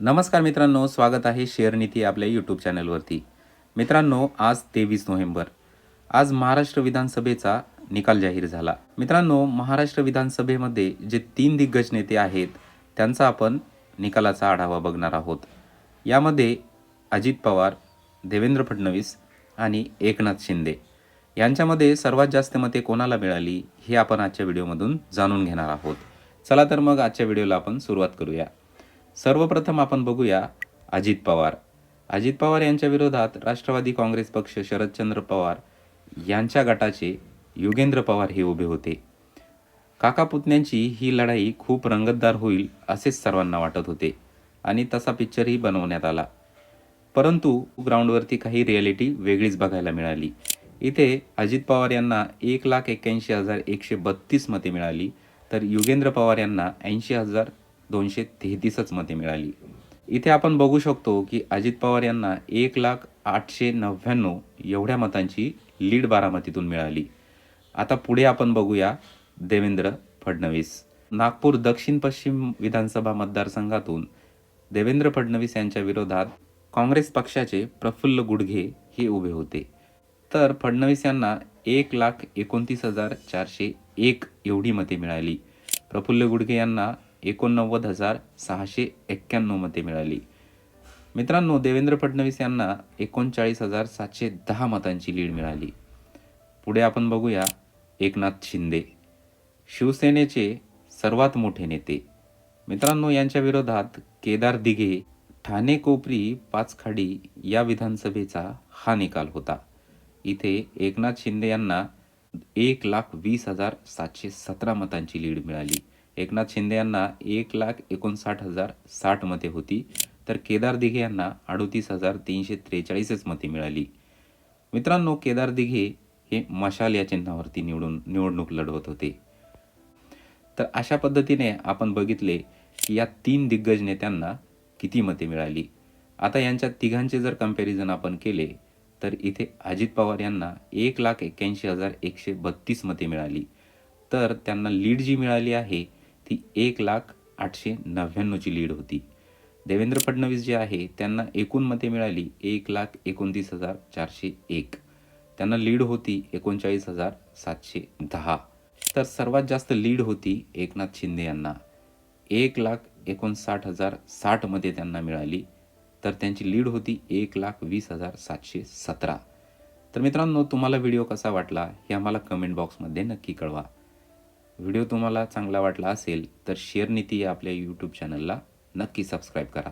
नमस्कार मित्रांनो स्वागत आहे शेअर नीती आपल्या यूट्यूब चॅनलवरती. मित्रांनो आज तेवीस नोव्हेंबर. आज महाराष्ट्र विधानसभेचा निकाल जाहीर झाला. मित्रांनो महाराष्ट्र विधानसभेमध्ये जे तीन दिग्गज नेते आहेत त्यांचा आपण निकालाचा आढावा बघणार आहोत. यामध्ये अजित पवार देवेंद्र फडणवीस आणि एकनाथ शिंदे. यांच्यामध्ये सर्वात जास्त मते कोणाला मिळाली हे आपण आजच्या व्हिडिओमधून जाणून घेणार आहोत. चला तर मग आजच्या व्हिडिओला आपण सुरुवात करूया. सर्वप्रथम आपण बघूया अजित पवार. अजित पवार यांच्या विरोधात राष्ट्रवादी काँग्रेस पक्ष शरदचंद्र पवार यांच्या गटाचे युगेंद्र पवार हे उभे होते. काका पुतण्यांची ही लढाई खूप रंगतदार होईल असेच सर्वांना वाटत होते आणि तसा पिक्चरही बनवण्यात आला. परंतु ग्राउंडवरती काही रिॲलिटी वेगळीच बघायला मिळाली. इथे अजित पवार यांना एक लाख एक्क्याऐंशी हजार एकशे बत्तीस मते मिळाली तर युगेंद्र पवार यांना ऐंशी हजार दोनशे तेहतीसच मते मिळाली. इथे आपण बघू शकतो की अजित पवार यांना एक लाख आठशे नव्याण्णव एवढ्या मतांची लीड बारामतीतून मिळाली. आता पुढे आपण बघूया देवेंद्र फडणवीस. नागपूर दक्षिण पश्चिम विधानसभा मतदारसंघातून देवेंद्र फडणवीस यांच्या विरोधात काँग्रेस पक्षाचे प्रफुल्ल गुडघे हे उभे होते. तर फडणवीस यांना एक लाख एकोणतीस हजार चारशे एक एवढी मते मिळाली. प्रफुल्ल गुडघे यांना एकोणनव्वद हजार सहाशे एक्क्याण्णव मते मिळाली. मित्रांनो देवेंद्र फडणवीस यांना एकोणचाळीस हजार सातशे दहा मतांची लीड मिळाली. पुढे आपण बघूया एकनाथ शिंदे. शिवसेनेचे सर्वात मोठे नेते. मित्रांनो यांच्या विरोधात केदार दिघे ठाणे कोपरी पाचखाडी या विधानसभेचा हा निकाल होता. इथे एकनाथ शिंदे यांना एक लाख वीस हजार सातशे सतरा मतांची लीड मिळाली. एकनाथ शिंदे यांना एक लाख एकोणसाठ हजार साठ मते होती तर केदार दिघे यांना अडोतीस हजार तीनशे त्रेचाळीसच मते मिळाली. मित्रांनो केदार दिघे हे मशाल या चिन्हावरती निवडून निवडणूक लढवत होते. तर अशा पद्धतीने आपण बघितले की या तीन दिग्गज नेत्यांना किती मते मिळाली. आता यांच्या तिघांचे जर कंपॅरिझन आपण केले तर इथे अजित पवार यांना एक लाख एक्क्याऐंशी हजार एकशे बत्तीस मते मिळाली. तर त्यांना लीड जी मिळाली आहे ती एक लाख आठशे नव्याण्णवची लीड होती. देवेंद्र फडणवीस जे आहे त्यांना एकूण मते मिळाली एक लाख एकोणतीस हजार चारशे एक. त्यांना लीड होती एकोणचाळीस हजार सातशे दहा. तर सर्वात जास्त लीड होती एकनाथ शिंदे यांना. एक लाख एकोणसाठ हजार साठमध्ये त्यांना मिळाली. तर त्यांची लीड होती एक लाख वीस हजार सातशे सतरा. तर मित्रांनो तुम्हाला व्हिडिओ कसा वाटला हे आम्हाला कमेंट बॉक्समध्ये नक्की कळवा. व्हिडिओ तुम्हाला चांगला वाटला असेल तर शेअर नीती या आपल्या यूट्यूब चॅनलला नक्की सबस्क्राईब करा.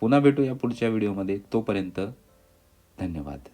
पुन्हा भेटूया पुढच्या व्हिडिओमध्ये तोपर्यंत धन्यवाद.